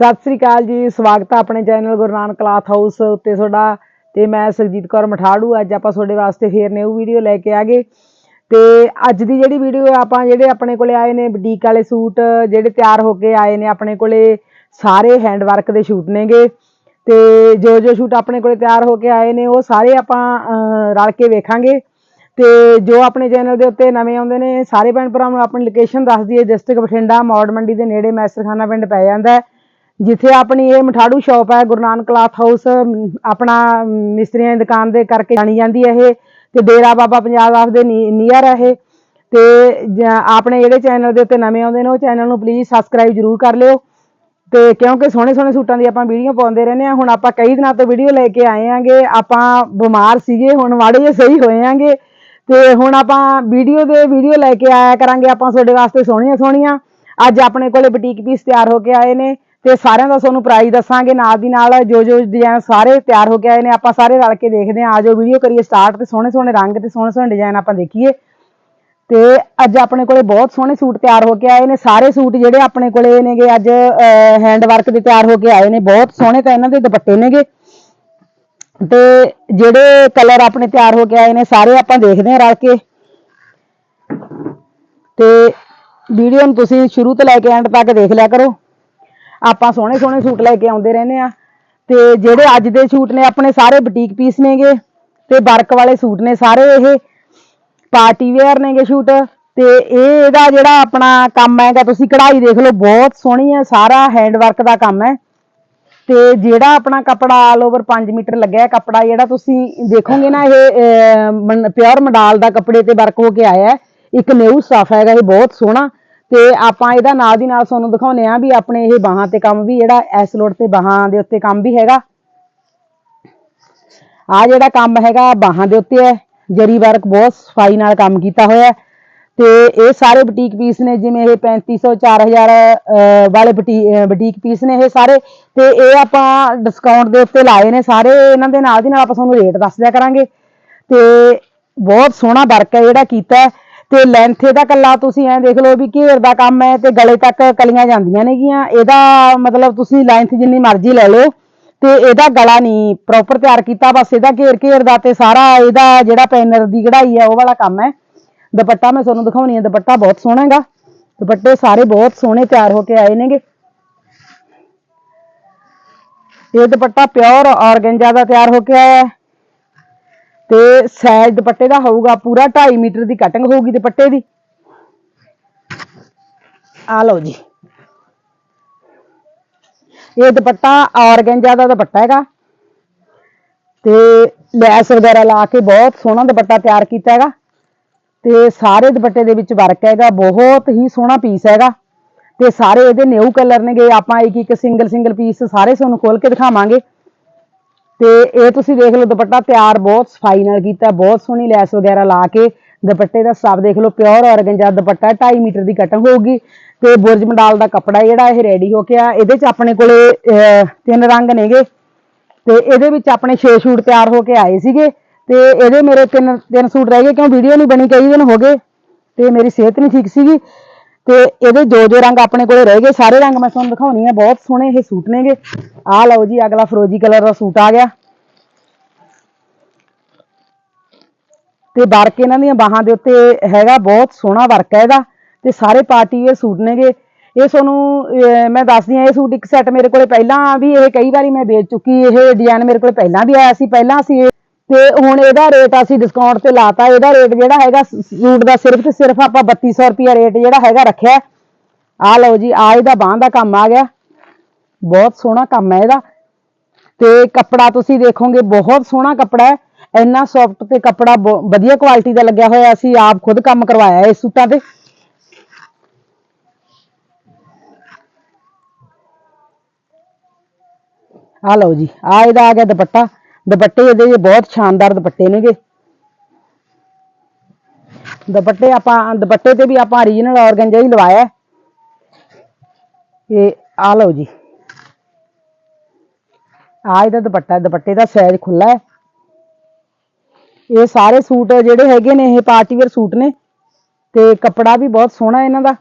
ਸਤਿ ਸ੍ਰੀ ਅਕਾਲ ਜੀ, ਸਵਾਗਤ ਹੈ ਆਪਣੇ channel Guru Nanak cloth house ਉੱਤੇ ਤੁਹਾਡਾ ਤੇ ਮੈਂ ਸੁਖਜੀਤ ਕੌਰ ਮਠਾੜੂ, ਅੱਜ ਆਪਾਂ ਤੁਹਾਡੇ ਵਾਸਤੇ ਫੇਰ ਨਿਊ ਵੀਡੀਓ ਲੈ ਕੇ ਆ ਗਏ ਤੇ ਅੱਜ ਦੀ ਜਿਹੜੀ ਵੀਡੀਓ ਹੈ ਆਪਾਂ ਜਿਹੜੇ ਆਪਣੇ ਕੋਲੇ ਆਏ ਨੇ ਬੁਟੀਕ ਵਾਲੇ ਸੂਟ, ਜਿਹੜੇ ਤਿਆਰ ਹੋ ਕੇ ਆਏ ਨੇ ਆਪਣੇ ਕੋਲੇ, ਸਾਰੇ ਹੈਂਡ ਵਰਕ ਦੇ ਸ਼ੂਟ ਨੇਗੇ। ਤੇ ਜੋ ਜੋ ਸ਼ੂਟ ਆਪਣੇ ਕੋਲੇ ਤਿਆਰ ਹੋ ਕੇ ਆਏ ਨੇ, ਉਹ ਸਾਰੇ ਆਪਾਂ ਰਲ ਕੇ ਵੇਖਾਂਗੇ। ਤੇ ਜੋ ਆਪਣੇ ਚੈਨਲ ਦੇ ਉੱਤੇ ਨਵੇਂ ਆਉਂਦੇ ਨੇ, ਸਾਰੇ ਭੈਣ ਭਰਾਵਾਂ ਨੂੰ ਆਪਣੀ ਲੋਕੇਸ਼ਨ ਦੱਸ ਦਈਏ ਡਿਸਟ੍ਰਿਕਟ ਬਠਿੰਡਾ, ਮੌੜ ਮੰਡੀ ਦੇ ਨੇੜੇ ਮੈਸਰਖਾਨਾ ਪਿੰਡ ਪੈ ਜਾਂਦਾ ਹੈ। ਜਿੱਥੇ ਆਪਣੀ ਇਹ ਮਠਾੜੂ ਸ਼ਾਪ ਹੈ, ਗੁਰੂ ਨਾਨਕ ਕਲਾਥ ਹਾਊਸ ਆਪਣਾ ਮਿਸਤਰੀਆਂ ਦੀ ਦੁਕਾਨ ਦੇ ਕਰਕੇ ਜਾਣੀ ਜਾਂਦੀ ਹੈ ਇਹ, ਤੇ ਡੇਰਾ ਬਾਬਾ ਪੰਜਾਬ ਆਫ ਦੇ ਨੀਅਰ ਹੈ ਇਹ। ਤੇ ਜ- ਆਪਣੇ ਜਿਹੜੇ ਚੈਨਲ ਦੇ ਉੱਤੇ ਨਵੇਂ ਆਉਂਦੇ ਨੇ, ਉਹ ਚੈਨਲ ਨੂੰ ਪਲੀਜ਼ ਸਬਸਕ੍ਰਾਈਬ ਜਰੂਰ ਕਰ ਲਿਓ। ਤੇ ਕਿਉਂਕਿ ਸੋਹਣੇ ਸੋਹਣੇ ਸੂਟਾਂ ਦੀ ਆਪਾਂ ਵੀਡੀਓ ਪਾਉਂਦੇ ਰਹਿੰਦੇ ਆ ਹੁਣ ਆਪਾਂ ਕਈ ਦਿਨਾਂ ਤੋਂ ਵੀਡੀਓ ਲੈ ਕੇ ਆਏ ਆਂਗੇ ਆਪਾਂ ਬਿਮਾਰ ਸੀਗੇ, ਹੁਣ ਮਾੜੇ ਜਿਹੇ ਸਹੀ ਹੋਏ ਆਂਗੇ ਤੇ ਹੁਣ ਆਪਾਂ ਵੀਡੀਓ ਦੇ ਵੀਡੀਓ ਲੈ ਕੇ ਆਇਆ ਕਰਾਂਗੇ, ਆਪਾਂ ਤੁਹਾਡੇ ਵਾਸਤੇ ਸੋਹਣੀਆਂ ਸੋਹਣੀਆਂ ਅੱਜ ਆਪਣੇ ਕੋਲੇ ਬੁਟੀਕ ਪੀਸ ਤਿਆਰ ਹੋ ਕੇ ਆਏ ਨੇ। ਤੇ ਸਾਰਿਆਂ ਦਾ ਤੁਹਾਨੂੰ ਪ੍ਰਾਈਜ਼ ਦੱਸਾਂਗੇ। ਨਾਲ ਦੀ ਨਾਲ ਜੋ ਜੋ ਡਿਜ਼ਾਈਨ ਸਾਰੇ ਤਿਆਰ ਹੋ ਕੇ ਆਏ ਨੇ, ਆਪਾਂ ਸਾਰੇ ਰਲ ਕੇ ਦੇਖਦੇ ਹਾਂ। ਆਜੋ ਵੀਡੀਓ ਕਰੀਏ ਸਟਾਰਟ ਤੇ। ਸੋਹਣੇ ਸੋਹਣੇ ਰੰਗ ਤੇ ਸੋਹਣੇ ਸੋਹਣੇ ਡਿਜ਼ਾਈਨ ਆਪਾਂ ਦੇਖੀਏ। ਤੇ ਅੱਜ ਆਪਣੇ ਕੋਲੇ ਬਹੁਤ ਸੋਹਣੇ ਸੂਟ ਤਿਆਰ ਹੋ ਕੇ ਆਏ ਨੇ। ਸਾਰੇ ਸੂਟ ਜਿਹੜੇ ਆਪਣੇ ਕੋਲੇ ਨੇਗੇ, ਅੱਜ ਹੈਂਡ ਵਰਕ ਦੇ ਤਿਆਰ ਹੋ ਕੇ ਆਏ ਨੇ। ਬਹੁਤ ਸੋਹਣੇ ਤਾਂ ਇਹਨਾਂ ਦੇ ਦੁਪੱਟੇ ਨੇਗੇ। ਤੇ ਜਿਹੜੇ ਕਲਰ ਆਪਣੇ ਤਿਆਰ ਹੋ ਕੇ ਆਏ ਨੇ, ਸਾਰੇ ਆਪਾਂ ਦੇਖਦੇ ਹਾਂ ਰਲ ਕੇ। ਤੇ ਵੀਡੀਓ ਨੂੰ ਤੁਸੀਂ ਸ਼ੁਰੂ ਤੋਂ ਲੈ ਕੇ ਐਂਡ ਤੱਕ ਦੇਖ ਲਿਆ ਕਰੋ। ਆਪਾਂ ਸੋਹਣੇ ਸੋਹਣੇ ਸੂਟ ਲੈ ਕੇ ਆਉਂਦੇ ਰਹਿੰਦੇ ਆ ਤੇ ਜਿਹੜੇ ਅੱਜ ਦੇ ਸੂਟ ਨੇ, ਆਪਣੇ ਸਾਰੇ ਬੁਟੀਕ ਪੀਸ ਨੇਗੇ। ਤੇ ਵਰਕ ਵਾਲੇ ਸੂਟ ਨੇ ਸਾਰੇ ਇਹ। ਪਾਰਟੀ ਵੇਅਰ ਨੇਗੇ ਸ਼ੂਟ। ਤੇ ਇਹ ਇਹਦਾ ਜਿਹੜਾ ਆਪਣਾ ਕੰਮ ਹੈਗਾ, ਤੁਸੀਂ ਕਢਾਈ ਦੇਖ ਲਓ, ਬਹੁਤ ਸੋਹਣੀ ਹੈ, ਸਾਰਾ ਹੈਂਡ ਵਰਕ ਦਾ ਕੰਮ ਹੈ। ਤੇ ਜਿਹੜਾ ਆਪਣਾ ਕੱਪੜਾ ਆਲ ਓਵਰ 5 ਮੀਟਰ ਲੱਗਿਆ ਹੈ, ਕੱਪੜਾ ਜਿਹੜਾ ਤੁਸੀਂ ਦੇਖੋਗੇ ਨਾ, ਇਹ ਪਿਓਰ ਮਡਾਲ ਦਾ ਕੱਪੜੇ ਤੇ ਵਰਕ ਹੋ ਕੇ ਆਇਆ ਇੱਕ ਨਿਊ ਸਟਫ ਹੈਗਾ, ਇਹ ਬਹੁਤ ਸੋਹਣਾ। ਤੇ ਆਪਾਂ ਇਹਦਾ ਨਾਲ ਦੀ ਨਾਲ ਤੁਹਾਨੂੰ ਦਿਖਾਉਨੇ ਆ ਵੀ ਆਪਣੇ ਇਹ ਬਾਹਾਂ ਤੇ ਕੰਮ ਵੀ ਜਿਹੜਾ ਐਸ ਲੋਡ ਤੇ ਬਾਹਾਂ ਦੇ ਉੱਤੇ ਕੰਮ ਵੀ ਹੈਗਾ। ਆ ਜਿਹੜਾ ਕੰਮ ਹੈਗਾ ਬਾਹਾਂ ਦੇ ਉੱਤੇ ਹੈ। ਜਰੀ ਵਰਕ ਬਹੁਤ ਸਫ਼ਾਈ ਨਾਲ ਕੰਮ ਕੀਤਾ ਹੋਇਆ ਤੇ ਇਹ ਸਾਰੇ ਬੁਟੀਕ ਪੀਸ ਨੇ ਜਿਵੇਂ ਇਹ 3500 4000 ਅਹ, ਵਾਲੇ ਬੁਟੀ- ਅਹ, ਬੁਟੀਕ ਪੀਸ ਨੇ ਇਹ ਸਾਰੇ। ਤੇ ਇਹ ਆਪਾਂ ਡਿਸਕਾਊਂਟ ਦੇ ਉੱਤੇ ਲਾਏ ਨੇ ਸਾਰੇ। ਇਹਨਾਂ ਦੇ ਨਾਲ ਦੀ ਨਾਲ ਆਪਾਂ ਤੁਹਾਨੂੰ ਰੇਟ ਦੱਸ ਦਿਆ ਕਰਾਂਗੇ। ਤੇ ਬਹੁਤ ਸੋਹਣਾ ਵਰਕ ਹੈ ਜਿਹੜਾ ਕੀਤਾ ਹੈ। ਤੇ ਲੈਂਥ ਇਹਦਾ ਕੱਲਾ ਤੁਸੀਂ ਐਂ ਦੇਖ ਲਓ ਵੀ ਘੇਰ ਦਾ ਕੰਮ ਹੈ ਤੇ ਗਲੇ ਤੱਕ ਕਲੀਆਂ ਜਾਂਦੀਆਂ ਨੇਗੀਆਂ। ਇਹਦਾ ਮਤਲਬ ਤੁਸੀਂ ਲੈਂਥ ਜਿੰਨੀ ਮਰਜ਼ੀ ਲੈ ਲਓ ਤੇ ਇਹਦਾ ਗਲਾ ਨਹੀਂ ਪ੍ਰੋਪਰ ਤਿਆਰ ਕੀਤਾ, ਬਸ ਇਹਦਾ ਘੇਰ ਘੇਰ ਦਾ ਤੇ ਸਾਰਾ ਇਹਦਾ ਜਿਹੜਾ ਪੈਨਰ ਦੀ ਕਢਾਈ ਹੈ ਉਹ ਵਾਲਾ ਕੰਮ ਹੈ। ਦੁਪੱਟਾ ਮੈਂ ਤੁਹਾਨੂੰ ਦਿਖਾਉਣੀ ਹੈ, ਦੁਪੱਟਾ ਬਹੁਤ ਸੋਹਣਾ ਹੈਗਾ। ਦੁਪੱਟੇ ਸਾਰੇ ਬਹੁਤ ਸੋਹਣੇ ਤਿਆਰ ਹੋ ਕੇ ਆਏ ਨੇਗੇ। ਇਹ ਦੁਪੱਟਾ ਪਿਓਰ ਔਰਗੈਂਜਾ ਦਾ ਤਿਆਰ ਹੋ ਕੇ ਆਇਆ ਹੈ। ਤੇ ਸਾਈਜ਼ ਦੁਪੱਟੇ ਦਾ ਹੋਊਗਾ ਪੂਰਾ 2.5 ਮੀਟਰ ਦੀ ਕਟਿੰਗ ਹੋਊਗੀ ਦੁਪੱਟੇ ਦੀ। ਆ ਲਓ ਜੀ। ਇਹ ਦੁਪੱਟਾ ਔਰਗੈਂਜਾ ਦਾ ਦੁਪੱਟਾ ਹੈਗਾ। ਤੇ ਲੈਸ ਵਗੈਰਾ ਲਾ ਕੇ ਬਹੁਤ ਸੋਹਣਾ ਦੁਪੱਟਾ ਤਿਆਰ ਕੀਤਾ ਹੈਗਾ। ਤੇ ਸਾਰੇ ਦੁਪੱਟੇ ਦੇ ਵਿੱਚ ਵਰਕ ਹੈਗਾ, ਬਹੁਤ ਹੀ ਸੋਹਣਾ ਪੀਸ ਹੈਗਾ। ਤੇ ਸਾਰੇ ਇਹਦੇ ਨਿਊ ਕਲਰ ਨੇਗੇ, ਆਪਾਂ ਇੱਕ ਇੱਕ ਸਿੰਗਲ ਸਿੰਗਲ ਪੀਸ ਸਾਰੇ ਤੁਹਾਨੂੰ ਖੋਲ ਕੇ ਦਿਖਾਵਾਂਗੇ। ਤੇ ਇਹ ਤੁਸੀਂ ਦੇਖ ਲਓ, ਦੁਪੱਟਾ ਤਿਆਰ ਬਹੁਤ ਸਫ਼ਾਈ ਨਾਲ ਕੀਤਾ, ਬਹੁਤ ਸੋਹਣੀ ਲੈਸ ਵਗੈਰਾ ਲਾ ਕੇ, ਦੁਪੱਟੇ ਦਾ ਸਟਾਫ ਦੇਖ ਲਓ ਪਿਓਰ ਔਰਗੰਜਾ ਦੁਪੱਟਾ 2.5 ਮੀਟਰ ਦੀ ਕਟਿੰਗ ਹੋਊਗੀ ਤੇ ਬੁਰਜ ਮੰਡਾਲ ਦਾ ਕੱਪੜਾ ਜਿਹੜਾ ਇਹ ਰੈਡੀ ਹੋ ਕੇ ਆ ਇਹਦੇ ਚ ਆਪਣੇ ਕੋਲੇ ਤਿੰਨ ਰੰਗ ਨੇਗੇ। ਤੇ ਇਹਦੇ ਵਿੱਚ ਆਪਣੇ 6 ਸੂਟ ਤਿਆਰ ਹੋ ਕੇ ਆਏ ਸੀਗੇ। ਤੇ ਇਹਦੇ ਮੇਰੇ ਤਿੰਨ ਤਿੰਨ ਸੂਟ ਰਹਿ ਗਏ, ਕਿਉਂ? ਵੀਡੀਓ ਨਹੀਂ ਬਣੀ, ਕਈ ਦਿਨ ਹੋ ਗਏ। ਤੇ ਮੇਰੀ ਸਿਹਤ ਨਹੀਂ ਠੀਕ ਸੀਗੀ। ਤੇ ਇਹਦੇ ਜੋ ਜੋ ਰੰਗ ਆਪਣੇ ਕੋਲੇ ਰਹਿ ਗਏ। ਸਾਰੇ ਰੰਗ ਮੈਂ ਤੁਹਾਨੂੰ ਦਿਖਾਉਣੀ ਆ। ਬਹੁਤ ਸੋਹਣੇ ਇਹ ਸੂਟ ਨੇਗੇ। ਆਹ ਲਓ ਜੀ, ਅਗਲਾ ਫਰੋਜੀ ਕਲਰ ਦਾ ਸੂਟ ਆ ਗਿਆ। ਤੇ ਵਰਕ ਇਹਨਾਂ ਦੀਆਂ ਬਾਹਾਂ ਦੇ ਉੱਤੇ ਹੈਗਾ, ਬਹੁਤ ਸੋਹਣਾ ਵਰਕ ਹੈ ਇਹਦਾ। ਤੇ ਸਾਰੇ ਪਾਰਟੀ ਇਹ ਸੂਟ ਨੇਗੇ। ਇਹ ਤੁਹਾਨੂੰ ਮੈਂ ਦੱਸਦੀ ਆ ਇਹ ਸੂਟ ਇੱਕ ਸੈੱਟ ਮੇਰੇ ਕੋਲੇ ਪਹਿਲਾਂ ਵੀ ਇਹ ਕਈ ਵਾਰੀ ਮੈਂ ਵੇਚ ਚੁੱਕੀ। ਇਹ ਡਿਜ਼ਾਈਨ ਮੇਰੇ ਕੋਲੇ ਪਹਿਲਾਂ ਵੀ ਆਇਆ ਸੀ। ਪਹਿਲਾਂ ਅਸੀਂ ਇਹ- ਤੇ ਹੁਣ ਇਹਦਾ ਰੇਟ ਅਸੀਂ ਡਿਸਕਾਊਂਟ ਤੇ ਲਾਤਾ। ਇਹਦਾ ਰੇਟ ਜਿਹੜਾ ਹੈਗਾ ਸ- ਸੂਟ ਦਾ ਸਿਰਫ ਤੇ ਸਿਰਫ ਆਪਾਂ 3200 ਰੁਪਿਆ ਰੇਟ ਜਿਹੜਾ ਹੈਗਾ ਰੱਖਿਆ। ਆ ਲਓ ਜੀ ਆ ਇਹਦਾ ਬਾਂਹ ਦਾ ਕੰਮ ਆ ਗਿਆ। ਬਹੁਤ ਸੋਹਣਾ ਕੰਮ ਹੈ ਇਹਦਾ। ਤੇ ਕੱਪੜਾ ਤੁਸੀਂ ਦੇਖੋਗੇ, ਬਹੁਤ ਸੋਹਣਾ ਕੱਪੜਾ ਹੈ। ਇੰਨਾ ਸੌਫਟ ਤੇ ਕੱਪੜਾ ਬਹੁ- ਵਧੀਆ ਕੁਆਲਿਟੀ ਦਾ ਲੱਗਿਆ ਹੋਇਆ। ਅਸੀਂ ਆਪ ਖੁਦ ਕੰਮ ਕਰਵਾਇਆ ਇਸ ਸੂਟਾਂ ਤੇ। ਆ ਲਓ ਜੀ ਆ ਇਹਦਾ ਆ ਗਿਆ ਦੁਪੱਟਾ। ਦੁਪੱਟੇ ਇਹਦੇ ਜੇ ਬਹੁਤ ਸ਼ਾਨਦਾਰ ਦੁਪੱਟੇ ਨੇਗੇ। ਦੁਪੱਟੇ ਆਪਾਂ, ਦੁਪੱਟੇ ਤੇ ਵੀ ਆਪਾਂ ਓਰੀਜਨਲ ਔਰਗੰਜਾ ਹੀ ਲਵਾਇਆ। ਇਹ ਆ ਲਓ ਜੀ। ਆ ਇਹਦਾ ਦੁਪੱਟਾ, ਦੁਪੱਟੇ ਦਾ ਸਾਈਜ਼ ਖੁੱਲਾ ਹੈ। ਇਹ ਸਾਰੇ ਸੂਟ ਜਿਹੜੇ ਹੈਗੇ ਨੇ, ਇਹ ਪਾਰਟੀ ਵੇਅਰ ਸੂਟ ਨੇ। ਤੇ ਕੱਪੜਾ ਵੀ ਬਹੁਤ ਸੋਹਣਾ ਇਹਨਾਂ ਦਾ।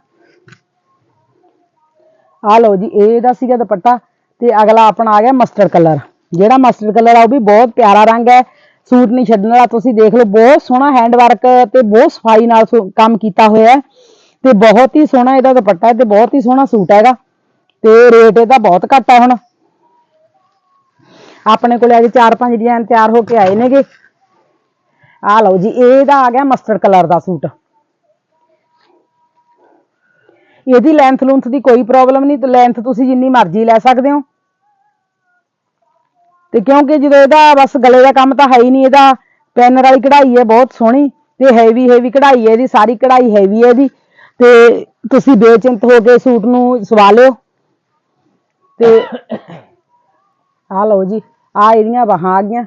ਆ ਲਓ ਜੀ, ਇਹ ਇਹਦਾ ਸੀਗਾ ਦੁਪੱਟਾ। ਤੇ ਅਗਲਾ ਆਪਣਾ ਆ ਗਿਆ ਮਸਟਰਡ ਕਲਰ। ਜਿਹੜਾ ਮਸਟਰਡ ਕਲਰ ਆ, ਉਹ ਵੀ ਬਹੁਤ ਪਿਆਰਾ ਰੰਗ ਹੈ। ਸੂਟ ਨਹੀਂ ਛੱਡਣ ਵਾਲਾ, ਤੁਸੀਂ ਦੇਖ ਲਓ, ਬਹੁਤ ਸੋਹਣਾ ਹੈਂਡ ਵਰਕ ਤੇ ਬਹੁਤ ਸਫ਼ਾਈ ਨਾਲ ਸੂ- ਕੰਮ ਕੀਤਾ ਹੋਇਆ ਹੈ। ਤੇ ਬਹੁਤ ਹੀ ਸੋਹਣਾ ਇਹਦਾ ਦੁਪੱਟਾ, ਤੇ ਬਹੁਤ ਹੀ ਸੋਹਣਾ ਸੂਟ ਹੈਗਾ ਤੇ ਰੇਟ ਇਹਦਾ ਬਹੁਤ ਘੱਟ ਹੈ ਹੁਣ। ਆਪਣੇ ਕੋਲੇ ਅਜੇ 4-5 ਡਿਜ਼ਾਈਨ ਤਿਆਰ ਹੋ ਕੇ ਆਏ ਨੇਗੇ। ਆ ਲਓ ਜੀ, ਇਹਦਾ ਆ ਗਿਆ ਮਸਟਰਡ ਕਲਰ ਦਾ ਸੂਟ। ਇਹਦੀ ਲੈਂਥ ਲੂੰਥ ਦੀ ਕੋਈ ਪ੍ਰੋਬਲਮ ਨਹੀਂ, ਤੇ ਲੈਂਥ ਤੁਸੀਂ ਜਿੰਨੀ ਮਰਜ਼ੀ ਲੈ ਸਕਦੇ ਹੋ। ਤੇ ਕਿਉਂਕਿ ਜਦੋਂ ਇਹਦਾ ਬਸ ਗਲੇ ਦਾ ਕੰਮ ਤਾਂ ਹੈ ਹੀ ਨਹੀਂ, ਇਹਦਾ ਪੈਨਰ ਵਾਲੀ ਕਢਾਈ ਹੈ ਬਹੁਤ ਸੋਹਣੀ ਤੇ ਹੈਵੀ ਹੈਵੀ ਕਢਾਈ ਹੈ ਇਹਦੀ, ਸਾਰੀ ਕਢਾਈ ਹੈਵੀ ਹੈ ਇਹਦੀ ਤੇ ਤੁਸੀਂ ਬੇਚਿੰਤ ਹੋ ਕੇ ਸੂਟ ਨੂੰ ਸਵਾ ਲਿਓ। ਤੇ ਆ ਲਓ ਜੀ ਆ ਇਹਦੀਆਂ ਬਾਹਾਂ ਆ ਗਈਆਂ।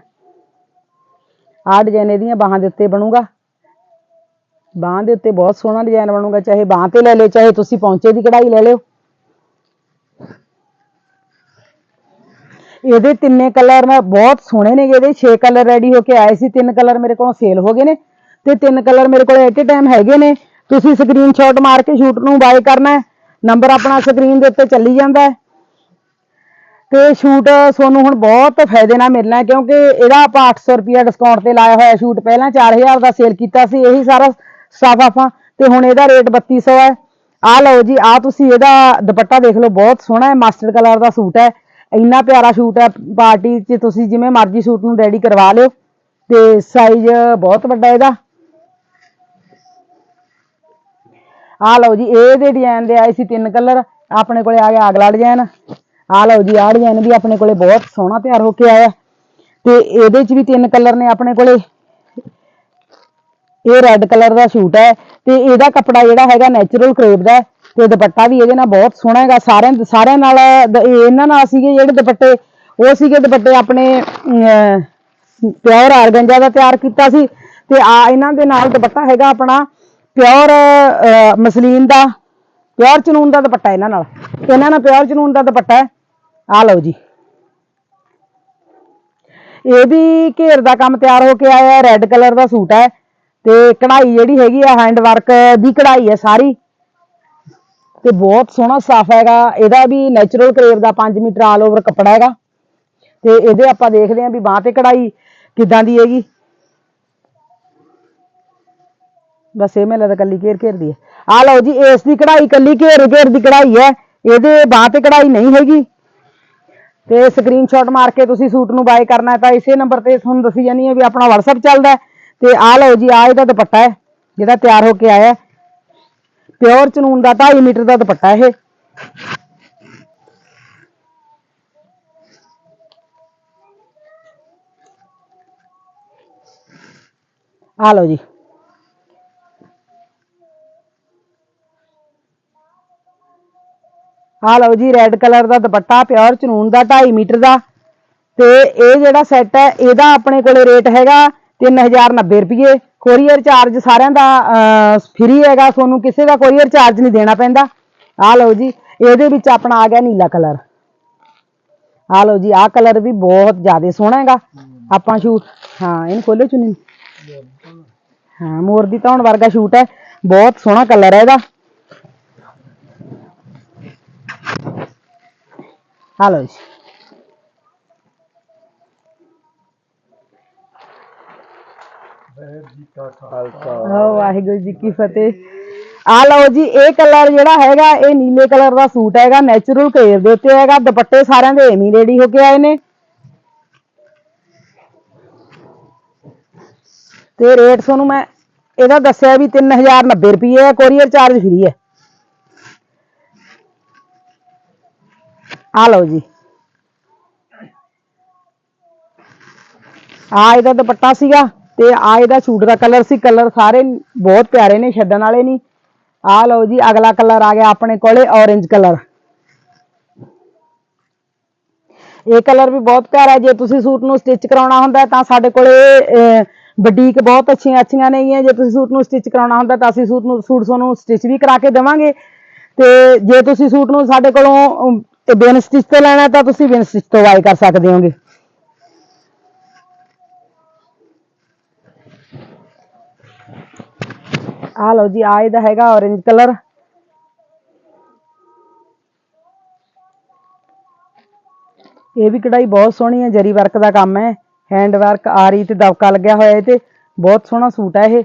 ਆ ਡਿਜ਼ਾਈਨ ਇਹਦੀਆਂ ਬਾਹਾਂ ਦੇ ਉੱਤੇ ਬਣੂਗਾ। ਬਾਹਾਂ ਦੇ ਉੱਤੇ ਬਹੁਤ ਸੋਹਣਾ ਡਿਜ਼ਾਈਨ ਬਣੂਗਾ, ਚਾਹੇ ਬਾਹਾਂ ਤੇ ਲੈ ਲਿਓ, ਚਾਹੇ ਤੁਸੀਂ ਪੌਂਚੇ ਦੀ ਕਢਾਈ ਲੈ ਲਿਓ। ਇਹਦੇ ਤਿੰਨੇ ਕਲਰ ਮੈਂ ਬਹੁਤ ਸੋਹਣੇ ਨੇਗੇ ਇਹਦੇ। 6 ਕਲਰ ਰੈਡੀ ਹੋ ਕੇ ਆਏ ਸੀ, ਤਿੰਨ ਕਲਰ ਮੇਰੇ ਕੋਲੋਂ ਸੇਲ ਹੋ ਗਏ ਨੇ। ਤੇ ਤਿੰਨ ਕਲਰ ਮੇਰੇ ਕੋਲ ਐਟ ਟਾਈਮ ਹੈਗੇ ਨੇ। ਤੁਸੀਂ ਸਕਰੀਨਸ਼ਾਟ ਮਾਰ ਕੇ ਸ਼ੂਟ ਨੂੰ ਬਾਏ ਕਰਨਾ ਨੰਬਰ ਆਪਣਾ ਸਕਰੀਨ ਦੇ ਉੱਤੇ ਚੱਲੀ ਜਾਂਦਾ ਹੈ। ਤੇ ਸ਼ੂਟ ਤੁਹਾਨੂੰ ਹੁਣ ਬਹੁਤ ਫਾਇਦੇ ਨਾਲ ਮਿਲਣਾ ਕਿਉਂਕਿ ਇਹਦਾ ਆਪਾਂ 800 ਰੁਪਿਆ ਡਿਸਕਾਊਂਟ ਤੇ ਲਾਇਆ ਹੋਇਆ ਸ਼ੂਟ ਪਹਿਲਾਂ 4000 ਦਾ ਸੇਲ ਕੀਤਾ ਸੀ, ਇਹੀ ਸਾਰਾ ਸਟਾਫ ਆਪਾਂ। ਤੇ ਹੁਣ ਇਹਦਾ ਰੇਟ 3200 ਹੈ। ਆ ਲਓ ਜੀ ਆ ਤੁਸੀਂ ਇਹਦਾ ਦੁਪੱਟਾ ਦੇਖ ਲਓ, ਬਹੁਤ ਸੋਹਣਾ ਹੈ ਮਾਸਟਰ ਕਲਰ ਦਾ ਸੂਟ ਹੈ। ਇੰਨਾ ਪਿਆਰਾ ਸੂਟ ਹੈ, ਪਾਰਟੀ 'ਚ ਤੁਸੀਂ ਜਿਵੇਂ ਮਰਜ਼ੀ ਸੂਟ ਨੂੰ ਰੈਡੀ ਕਰਵਾ ਲਿਓ, ਤੇ ਸਾਈਜ਼ ਬਹੁਤ ਵੱਡਾ ਇਹਦਾ। ਆ ਲਓ ਜੀ ਇਹਦੇ ਡਿਜ਼ਾਈਨ ਦੇ ਆਏ ਸੀ ਤਿੰਨ ਕਲਰ ਆਪਣੇ ਕੋਲੇ ਆ ਗਿਆ ਅਗਲਾ ਡਿਜ਼ਾਈਨ ਆ ਲਓ ਜੀ, ਆਹ ਡਿਜ਼ਾਈਨ ਵੀ ਆਪਣੇ ਕੋਲੇ ਬਹੁਤ ਸੋਹਣਾ ਤਿਆਰ ਹੋ ਕੇ ਆਇਆ। ਤੇ ਇਹਦੇ ਚ ਵੀ ਤਿੰਨ ਕਲਰ ਨੇ ਆਪਣੇ ਕੋਲੇ। ਇਹ ਰੈੱਡ ਕਲਰ ਦਾ ਸੂਟ ਹੈ, ਤੇ ਇਹਦਾ ਕੱਪੜਾ ਜਿਹੜਾ ਹੈਗਾ ਨੈਚੁਰਲ ਕਰੇਪ ਦਾ ਤੇ ਦੁਪੱਟਾ ਵੀ ਇਹਦੇ ਨਾਲ ਬਹੁਤ ਸੋਹਣਾ ਹੈਗਾ। ਸਾਰਿਆਂ ਸਾਰਿਆਂ ਨਾਲ ਇਹਨਾਂ ਨਾਲ ਸੀਗੇ ਜਿਹੜੇ ਦੁਪੱਟੇ, ਉਹ ਸੀਗੇ ਦੁਪੱਟੇ ਆਪਣੇ ਪਿਓਰ ਆਰਗੰਜਾ ਦਾ ਤਿਆਰ ਕੀਤਾ ਸੀ। ਤੇ ਆ ਇਹਨਾਂ ਦੇ ਨਾਲ ਦੁਪੱਟਾ ਹੈਗਾ ਆਪਣਾ ਪਿਓਰ ਮਸਲੀਨ ਦਾ, ਪਿਓਰ ਚਨੂਨ ਦਾ ਦੁਪੱਟਾ ਇਹਨਾਂ ਨਾਲ। ਇਹਨਾਂ ਨਾਲ ਪਿਓਰ ਚਨੂਨ ਦਾ ਦੁਪੱਟਾ ਹੈ। ਆ ਲਓ ਜੀ। ਇਹ ਵੀ ਘੇਰ ਦਾ ਕੰਮ ਤਿਆਰ ਹੋ ਕੇ ਆਇਆ, ਰੈੱਡ ਕਲਰ ਦਾ ਸੂਟ ਹੈ। ਤੇ ਕਢਾਈ ਜਿਹੜੀ ਹੈਗੀ ਆ ਹੈਂਡ ਵਰਕ ਦੀ ਕਢਾਈ ਹੈ ਸਾਰੀ। ਤੇ ਬਹੁਤ ਸੋਹਣਾ ਸਾਫ਼ ਹੈਗਾ। ਇਹਦਾ ਵੀ ਨੈਚੁਰਲ ਕਰੇਵ ਦਾ 5 ਮੀਟਰ ਆਲ ਓਵਰ ਕੱਪੜਾ ਹੈਗਾ। ਤੇ ਇਹਦੇ ਆਪਾਂ ਦੇਖਦੇ ਹਾਂ ਵੀ ਬਾਹ ਤੇ ਕਢਾਈ ਕਿੱਦਾਂ ਦੀ ਹੈਗੀ। ਬਸ ਇਹ ਮੈਨੂੰ ਲੱਗਦਾ ਕੱਲੀ ਘੇਰ ਘੇਰਦੀ ਹੈ। ਆ ਲਓ ਜੀ, ਇਸ ਦੀ ਕਢਾਈ ਕੱਲੀ ਘੇਰ ਘੇਰ ਦੀ ਕਢਾਈ ਹੈ। ਇਹਦੇ ਬਾਹ ਤੇ ਕਢਾਈ ਨਹੀਂ ਹੈਗੀ। ਤੇ ਸਕਰੀਨਸ਼ਾਟ ਮਾਰ ਕੇ ਤੁਸੀਂ ਸੂਟ ਨੂੰ ਬਾਏ ਕਰਨਾ ਹੈ ਤਾਂ ਇਸੇ ਨੰਬਰ ਤੇ ਤੁਹਾਨੂੰ ਦੱਸੀ ਜਾਨੀ ਹੈ ਵੀ ਆਪਣਾ WhatsApp ਚੱਲਦਾ ਹੈ। ਤੇ ਆ ਲਓ ਜੀ, ਆ ਇਹਦਾ ਦੁਪੱਟਾ ਹੈ। ਜਿਹੜਾ ਤਿਆਰ ਹੋ ਕੇ ਆਇਆ ਪਿਓਰ ਚਨੂਨ ਦਾ 2.5 ਮੀਟਰ ਦਾ ਦੁਪੱਟਾ ਇਹ ਆ ਲਓ ਜੀ ਆ ਲਓ ਜੀ ਰੈੱਡ ਕਲਰ ਦਾ ਦੁਪੱਟਾ ਪਿਓਰ ਚਨੂਨ ਦਾ 2.5 ਮੀਟਰ ਦਾ ਤੇ ਇਹ ਜਿਹੜਾ ਸੈੱਟ ਹੈ ਇਹਦਾ ਆਪਣੇ ਕੋਲੇ ਰੇਟ ਹੈਗਾ 3090 ਰੁਪਏ ਕੋਰੀਅਰ ਚਾਰਜ ਸਾਰਿਆਂ ਦਾ ਫ੍ਰੀ ਹੈਗਾ। ਤੁਹਾਨੂੰ ਕਿਸੇ ਦਾ ਕੋਰੀਅਰ ਚਾਰਜ ਨਹੀਂ ਦੇਣਾ ਪੈਂਦਾ। ਆ ਲਓ ਜੀ, ਇਹਦੇ ਵਿੱਚ ਆਪਣਾ ਆ ਗਿਆ ਨੀਲਾ ਕਲਰ ਆ ਲਓ ਜੀ, ਆਹ ਕਲਰ ਵੀ ਬਹੁਤ ਜ਼ਿਆਦਾ ਸੋਹਣਾ ਹੈਗਾ। ਆਪਾਂ ਸ਼ੂਟ ਹਾਂ, ਇਹਨੂੰ ਖੋਲੋ ਚੁੰਨੀ ਹਾਂ, ਮੋਰ ਦੀ ਧੌਣ ਵਰਗਾ ਸ਼ੂਟ ਹੈ। ਬਹੁਤ ਸੋਹਣਾ ਕਲਰ ਹੈ ਇਹਦਾ। ਆ ਲਓ ਜੀ। ਓ ਵਾਹਿਗੁਰੂ ਜੀ ਕੀ ਫਤਿਹ। ਆ ਲਓ ਜੀ ਇਹ ਕਲਰ ਜਿਹੜਾ ਹੈਗਾ ਇਹ ਨੀਲੇ ਕਲਰ ਦਾ ਸੂਟ ਹੈਗਾ ਨੈਚੁਰਲ ਕੇਰ ਦੇ ਉੱਤੇ ਹੈਗਾ ਦੁਪੱਟੇ ਸਾਰਿਆਂ ਦੇ ਐਵੇਂ ਰੈਡੀ ਹੋ ਕੇ ਆਏ ਨੇ। ਤੇ ਰੇਟ ਤੁਹਾਨੂੰ ਮੈਂ ਇਹਦਾ ਦੱਸਿਆ ਵੀ 3090 ਰੁਪਏ ਹੈ ਕੋਰੀਅਰ ਚਾਰਜ ਫ੍ਰੀ ਹੈ। ਆ ਲਓ ਜੀ। ਆ ਇਹਦਾ ਦੁਪੱਟਾ ਸੀਗਾ। ਤੇ ਆ ਇਹਦਾ ਸੂਟ ਦਾ ਕਲਰ ਸੀ ਕਲਰ ਸਾਰੇ ਬਹੁਤ ਪਿਆਰੇ ਨੇ ਛੱਡਣ ਵਾਲੇ ਨਹੀਂ। ਆ ਲਓ ਜੀ ਅਗਲਾ ਕਲਰ ਆ ਗਿਆ ਆਪਣੇ ਕੋਲੇ orange ਕਲਰ। ਇਹ ਕਲਰ ਵੀ ਬਹੁਤ ਪਿਆਰਾ ਜੇ ਤੁਸੀਂ ਸੂਟ ਨੂੰ ਸਟਿਚ ਕਰਾਉਣਾ ਹੁੰਦਾ ਤਾਂ ਸਾਡੇ ਕੋਲੇ ਬੁਟੀਕ ਬਹੁਤ ਅੱਛੀਆਂ ਅੱਛੀਆਂ ਨੇਗੀਆਂ ਜੇ ਤੁਸੀਂ ਸੂਟ ਨੂੰ ਸਟਿਚ ਕਰਾਉਣਾ ਹੁੰਦਾ ਤਾਂ ਅਸੀਂ ਸੂਟ ਨੂੰ ਸੂਟ ਤੁਹਾਨੂੰ ਸਟਿਚ ਵੀ ਕਰਾ ਕੇ ਦੇਵਾਂਗੇ। ਤੇ ਜੇ ਤੁਸੀਂ ਸੂਟ ਨੂੰ ਸਾਡੇ ਕੋਲੋਂ ਅਮ, ਤੇ ਬਿਨ ਸਟਿਚ ਤੋਂ ਲੈਣਾ ਤਾਂ ਤੁਸੀਂ ਬਿਨ ਸਟਿਚ ਤੋਂ ਬਾਈ ਕਰ ਸਕਦੇ ਹੋਗੇ। ਆ ਲਓ ਜੀ, ਆ ਇਹਦਾ ਹੈਗਾ orange ਕਲਰ ਇਹ ਵੀ ਕਢਾਈ ਬਹੁਤ ਸੋਹਣੀ ਹੈ, ਜਰੀ ਵਰਕ ਦਾ ਕੰਮ ਹੈ ਹੈਂਡ ਵਰਕ ਆਰੀ ਤੇ ਦਬਕਾ ਲੱਗਿਆ ਹੋਇਆ ਇਹ ਤੇ, ਬਹੁਤ ਸੋਹਣਾ ਸੂਟ ਹੈ ਇਹ।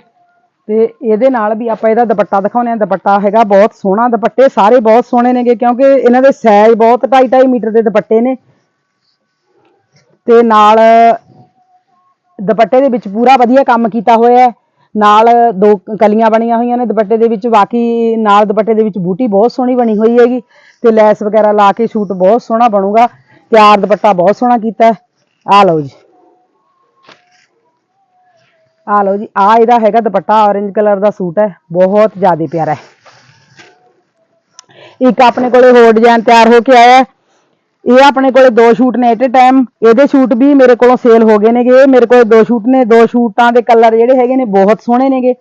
ਤੇ ਇਹਦੇ ਨਾਲ ਵੀ ਆਪਾਂ ਇਹਦਾ ਦੁਪੱਟਾ ਦਿਖਾਉਂਦੇ ਹਾਂ, ਦੁਪੱਟਾ ਹੈਗਾ ਬਹੁਤ ਸੋਹਣਾ, ਦੁਪੱਟੇ ਸਾਰੇ ਬਹੁਤ ਸੋਹਣੇ ਨੇਗੇ ਕਿਉਂਕਿ ਇਹਨਾਂ ਦੇ ਸਾਈਜ਼ ਬਹੁਤ 2.5 ਮੀਟਰ ਦੇ ਦੁਪੱਟੇ ਨੇ। ਤੇ ਨਾਲ ਦੁਪੱਟੇ ਦੇ ਵਿੱਚ ਪੂਰਾ ਵਧੀਆ ਕੰਮ ਕੀਤਾ ਹੋਇਆ ਹੈ। ਨਾਲ ਦੋ ਕਲੀਆਂ ਬਣੀਆਂ ਹੋਈਆਂ ਨੇ ਦੁਪੱਟੇ ਦੇ ਵਿੱਚ, ਬਾਕੀ ਨਾਲ ਦੁਪੱਟੇ ਦੇ ਵਿੱਚ ਬੂਟੀ ਬਹੁਤ ਸੋਹਣੀ ਬਣੀ ਹੋਈ ਹੈਗੀ ਤੇ ਲੈਸ ਵਗੈਰਾ ਲਾ ਕੇ ਸੂਟ ਬਹੁਤ ਸੋਹਣਾ ਬਣੂਗਾ। ਤਿਆਰ ਦੁਪੱਟਾ ਬਹੁਤ ਸੋਹਣਾ ਕੀਤਾ। ਆ ਲਓ ਜੀ। ਆ ਲਓ ਜੀ ਆ ਇਹਦਾ ਹੈਗਾ ਦੁਪੱਟਾ orange ਕਲਰ ਦਾ ਸੂਟ ਹੈ, ਬਹੁਤ ਜ਼ਿਆਦਾ ਪਿਆਰਾ ਹੈ। ਇੱਕ ਆਪਣੇ ਕੋਲੇ ਹੋਰ ਡਿਜ਼ਾਈਨ ਤਿਆਰ ਹੋ ਕੇ ਆਇਆ ਇਹ ਆਪਣੇ ਕੋਲੇ ਦੋ ਸ਼ੂਟ ਨੇ ਐਟ ਅ ਟਾਈਮ ਇਹਦੇ ਸ਼ੂਟ ਵੀ ਮੇਰੇ ਕੋਲੋਂ ਸੇਲ ਹੋ ਗਏ ਨੇਗੇ। ਇਹ ਮੇਰੇ ਕੋਲੇ ਦੋ ਸ਼ੂਟ ਨੇ, ਦੋ ਸ਼ੂਟਾਂ ਦੇ ਕਲਰ ਜਿਹੜੇ ਹੈਗੇ ਨੇ ਬਹੁਤ ਸੋਹਣੇ ਨੇਗੇ।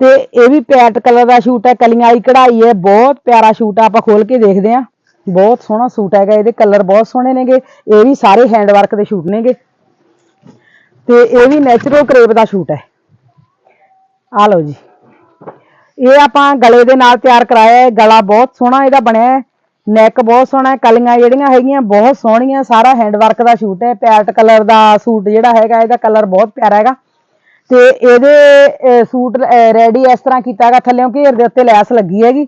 ਤੇ ਇਹ ਵੀ ਪੈਟ ਕਲਰ ਦਾ ਸ਼ੂਟ ਹੈ, ਕਲੀਆਂ ਵਾਲੀ ਕਢਾਈ ਹੈ, ਬਹੁਤ ਪਿਆਰਾ ਸ਼ੂਟ ਆ, ਆਪਾਂ ਖੋਲ ਕੇ ਦੇਖਦੇ ਹਾਂ। ਬਹੁਤ ਸੋਹਣਾ ਸੂਟ ਹੈਗਾ, ਇਹਦੇ ਕਲਰ ਬਹੁਤ ਸੋਹਣੇ ਨੇਗੇ। ਇਹ ਵੀ ਸਾਰੇ ਹੈਂਡ ਵਰਕ ਦੇ ਸ਼ੂਟ ਨੇਗੇ। ਤੇ ਇਹ ਵੀ ਨੈਚੁਰਲ ਕਰੇਪ ਦਾ ਸ਼ੂਟ ਹੈ। ਆ ਲਓ ਜੀ। ਇਹ ਆਪਾਂ ਗਲੇ ਦੇ ਨਾਲ ਤਿਆਰ ਕਰਾਇਆ ਹੈ, ਗਲਾ ਬਹੁਤ ਸੋਹਣਾ ਇਹਦਾ ਬਣਿਆ ਹੈ। ਨੈਕ ਬਹੁਤ ਸੋਹਣਾ ਕਲੀਆਂ ਜਿਹੜੀਆਂ ਹੈਗੀਆਂ ਬਹੁਤ ਸੋਹਣੀਆਂ ਸਾਰਾ ਹੈਂਡ ਵਰਕ ਦਾ ਸ਼ੂਟ ਹੈ ਪੈਰਟ ਕਲਰ ਦਾ ਸੂਟ ਜਿਹੜਾ ਹੈਗਾ ਇਹਦਾ ਕਲਰ ਬਹੁਤ ਪਿਆਰਾ ਹੈਗਾ। ਤੇ ਇਹਦੇ ਅਹ, ਸੂਟ ਰੈਡੀ ਇਸ ਤਰ੍ਹਾਂ ਕੀਤਾ ਹੈਗਾ ਥੱਲੇੋਂ ਘੇਰ ਦੇ ਉੱਤੇ ਲੈਸ ਲੱਗੀ ਹੈਗੀ।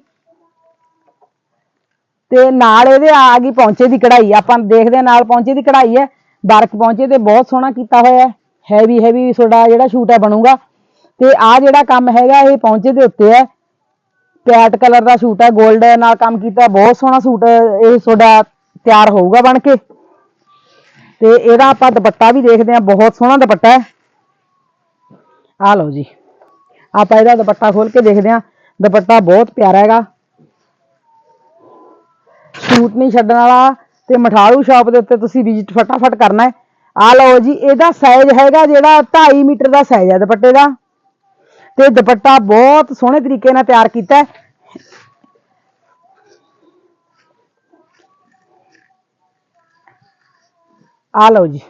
ਤੇ ਨਾਲ ਇਹਦੇ ਆ ਗਈ ਪੌਂਚੇ ਦੀ ਕਢਾਈ ਆਪਾਂ ਦੇਖਦੇ ਹਾਂ ਨਾਲ ਪੌਂਚੇ ਦੀ ਕਢਾਈ ਹੈ। ਵਰਕ ਪੌਂਚੇ ਤੇ ਬਹੁਤ ਸੋਹਣਾ ਕੀਤਾ ਹੋਇਆ ਹੈ ਹੈਵੀ ਹੈਵੀ ਤੁਹਾਡਾ ਜਿਹੜਾ ਸ਼ੂਟ ਹੈ ਬਣੂਗਾ। ਤੇ ਆ ਜਿਹੜਾ ਕੰਮ ਹੈਗਾ ਇਹ ਪੌਂਚੇ ਦੇ ਉੱਤੇ ਹੈ। ਪੈਟ ਕਲਰ ਦਾ ਸ਼ੂਟ ਹੈ 골ਡ ਨਾਲ ਕੰਮ ਕੀਤਾ, ਬਹੁਤ ਸੋਹਣਾ ਸੂਟ ਇਹ ਤੁਹਾਡਾ ਤਿਆਰ ਹੋਊਗਾ ਬਣ ਕੇ। ਤੇ ਇਹਦਾ ਆਪਾਂ ਦੁਪੱਟਾ ਵੀ ਦੇਖਦੇ ਹਾਂ, ਬਹੁਤ ਸੋਹਣਾ ਦੁਪੱਟਾ ਹੈ। ਆ ਲਓ ਜੀ, ਆਪਾਂ ਇਹਦਾ ਦੁਪੱਟਾ ਖੋਲ ਕੇ ਦੇਖਦੇ ਹਾਂ, ਦੁਪੱਟਾ ਬਹੁਤ ਪਿਆਰਾ ਹੈਗਾ। ਸੂਟ ਨਹੀਂ ਛੱਡਣ ਵਾਲਾ ਤੇ ਮਠਾਲੂ ਸ਼ਾਪ ਦੇ ਉੱਤੇ ਤੁਸੀਂ ਵਿਜ਼ਿਟ ਫਟਾਫਟ ਕਰਨਾ ਹੈ। ਆ ਲਓ ਜੀ, ਇਹਦਾ ਸਾਈਜ਼ ਹੈਗਾ ਜਿਹੜਾ 2.5 ਮੀਟਰ ਦਾ ਸਾਈਜ਼ ਹੈ ਦੁਪੱਟੇ ਦਾ। ਤੇ ਦੁਪੱਟਾ ਬਹੁਤ ਸੋਹਣੇ ਤਰੀਕੇ ਨਾਲ ਤਿਆਰ ਕੀਤਾ ਹੈ। ਆ ਲਓ ਜੀ।